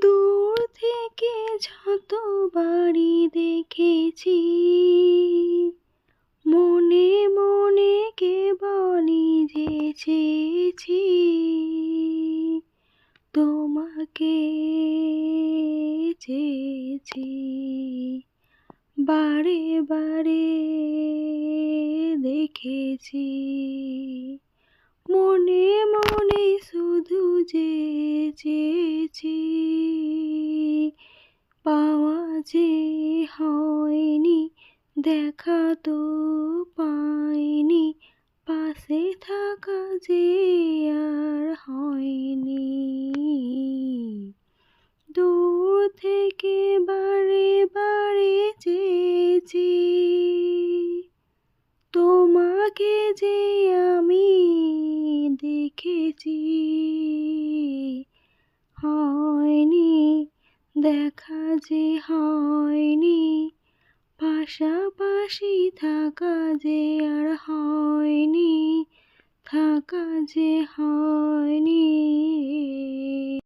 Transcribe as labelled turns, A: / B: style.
A: দূর থেকে যত বাড়ি দেখেছি, মনে মনে কেবলই যে চেয়েছি তোমাকে চেয়েছি। বারে বারে দেখেছি, মনে মনে শুধু যে চেয়েছি। যে হয়নি, দেখা তো পাইনি। পাশে থাকা যে আর হয়নি। দূর থেকে বারে বারে চেয়েছি, তোমাকে যে আমি দেখেছি। দেখা যে হয়নি পাশাপাশি থাকা যে আর হয়নি থাকা যে হয়নি।